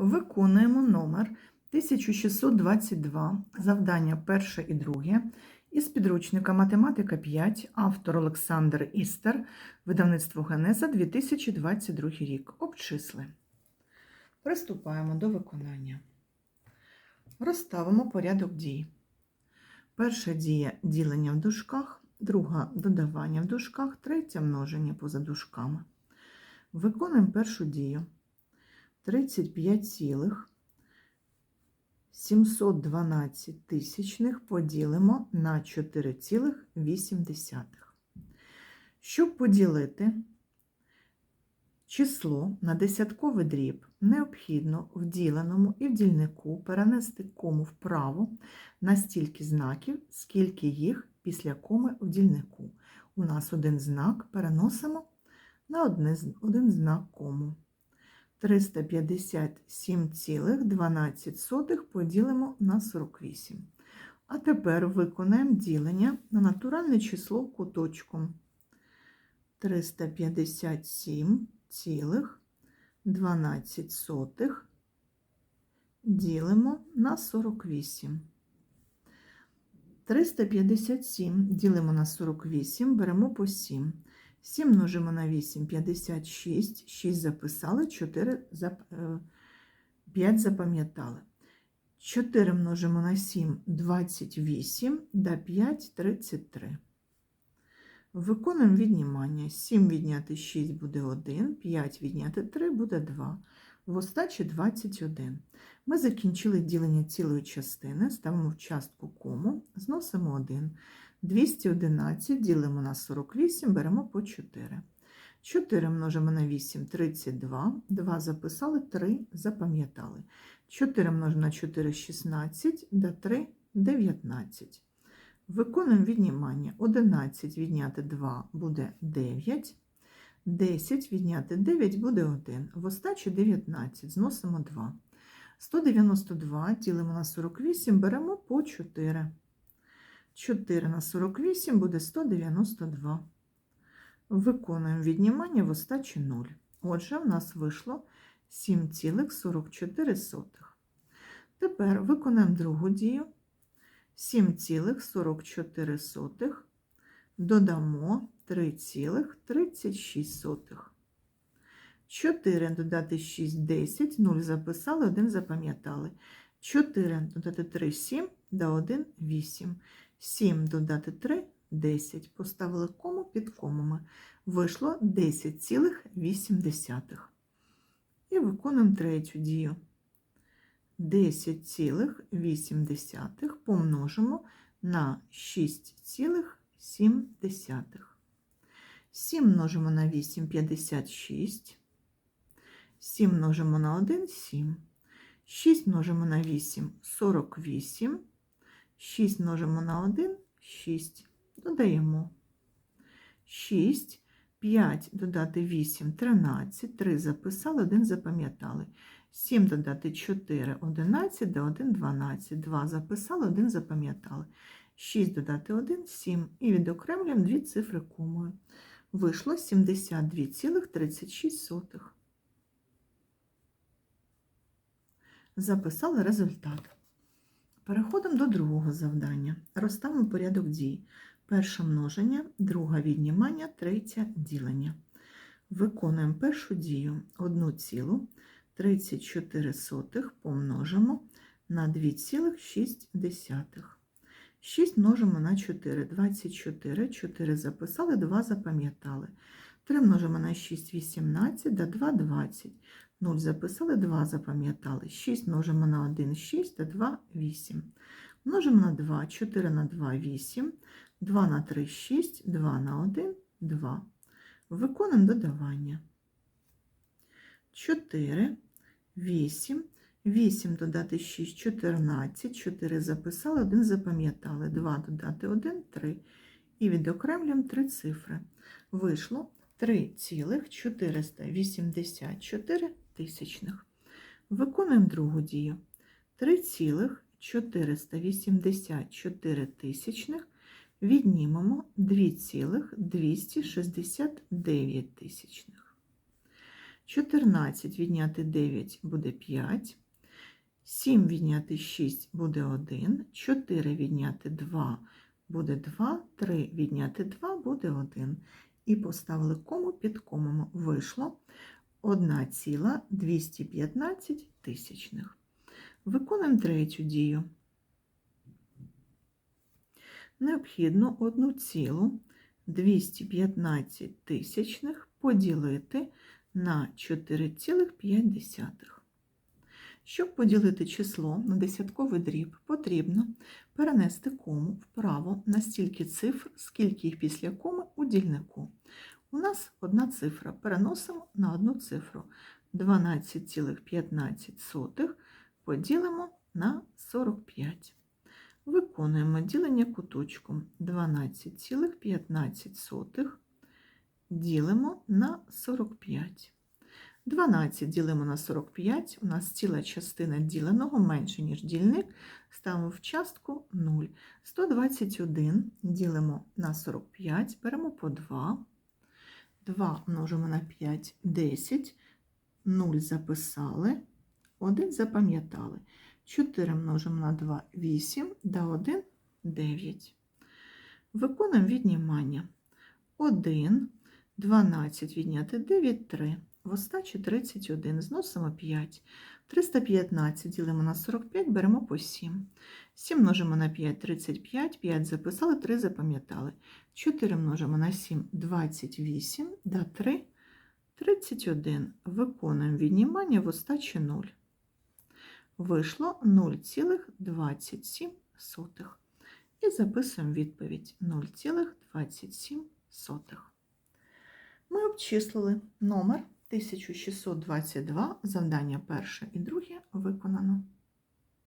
Виконуємо номер 1622, завдання перше і друге із підручника Математика 5, автор Олександр Істер, видавництво Генеза 2022 рік. Обчисли. Приступаємо до виконання. Розставимо порядок дій. Перша дія ділення в дужках, друга додавання в дужках, третя множення поза дужками. Виконуємо першу дію. 35,712 тисячних поділимо на 4,8. Щоб поділити число на десятковий дріб, необхідно в діленому і в дільнику перенести кому вправо на стільки знаків, скільки їх після коми в дільнику. У нас один знак переносимо на один знак кому. 357,12 поділимо на 48. А тепер виконаємо ділення на натуральне число куточком. 357,12 ділимо на 48. 357 ділимо на 48, беремо по 7. 7 множимо на 8 56, 6 записали, 4 5 запам'ятали. 4 множимо на 7 28, да 5 33. Виконуємо віднімання. 7 відняти 6 буде 1, 5 відняти 3 буде 2. В остачі 21. Ми закінчили ділення цілої частини, ставимо в частку кому, зносимо 1. 211 ділимо на 48, беремо по 4. 4 множимо на 8 32, 2 записали, 3 запам'ятали. 4 множимо на 4 16, да 3 19. Виконуємо віднімання. 11 відняти 2 буде 9. 10 відняти 9 буде 1. В остачі 19, зносимо 2. 192 ділимо на 48, беремо по 4. 4 на 48 буде 192. Виконуємо віднімання в остачі 0. Отже, в нас вийшло 7,44. Тепер виконаємо другу дію. 7,44 додамо 3,36. 4 додати 6 10, 0 записали, 1 запам'ятали. 4 додати 3 7, да 1 8. 7 додати 3 10. Поставили кому під комами. Вийшло 10,8. І виконуємо третю дію. 10,8 помножимо на 6,7. 7 множимо на 8 56. 7 множимо на 1 7. 6 множимо на 8 48. 6 множимо на 1 6. Додаємо 6, 5 додати 8 13, 3 записали, 1 запам'ятали. 7 додати 4 11, до 1 12, 2 записали, 1 запам'ятали. 6 додати 1 7 і відокремлюємо дві цифри комою. Вийшло 72,36. Записали результат. Переходимо до другого завдання. Розставимо порядок дій. Перше множення, друге віднімання, третє ділення. Виконуємо першу дію 1,34 помножимо на 2,6. 6 множимо на 4, 24, 4 записали, 2 запам'ятали. 3 множимо на 6, 18, да 2, 20. 0 записали, 2 запам'ятали. 6 множимо на 1, 6, та 2, 8. Множимо на 2, 4 на 2, 8, 2 на 3, 6, 2 на 1, 2. Виконуємо додавання. 4, 8, 8 додати 6, 14, 4 записали, 1 запам'ятали, 2 додати 1, 3. І відокремлюємо 3 цифри. Вийшло 3,484 тисячних. Виконуємо другу дію. 3,484 тисячних віднімемо 2,269 тисячних. 14 відняти 9 буде 5. 7 відняти 6 буде 1. 4 відняти 2 буде 2. 3 відняти 2 буде 1. І поставили кому під комом. Вийшло 1,215 тисячних. Виконуємо третю дію. Необхідно 1,215 тисячних поділити на 4,5. Щоб поділити число на десятковий дріб, потрібно перенести кому вправо на стільки цифр, скільки їх після коми у дільнику. У нас одна цифра. Переносимо на одну цифру. 12,15 поділимо на 45. Виконуємо ділення куточком 12,15 ділимо на 45. 12 ділимо на 45, у нас ціла частина діленого менше, ніж дільник, ставимо в частку 0. 121 ділимо на 45, беремо по 2. 2 множимо на 5 – 10, 0 записали, 1 запам'ятали. 4 множимо на 2 – 8, да 1 – 9. Виконуємо віднімання. 1, 12 відняти 9 – 3. В остачі 31. Зносимо 5. 315 ділимо на 45, беремо по 7. 7 множимо на 5 – 35, 5 записали, 3 запам'ятали. 4 множимо на 7 – 28, да 3 – 31. Виконуємо віднімання в остачі 0. Вийшло 0,27. І записуємо відповідь 0,27. Ми обчислили номер 1622, завдання перше і друге виконано.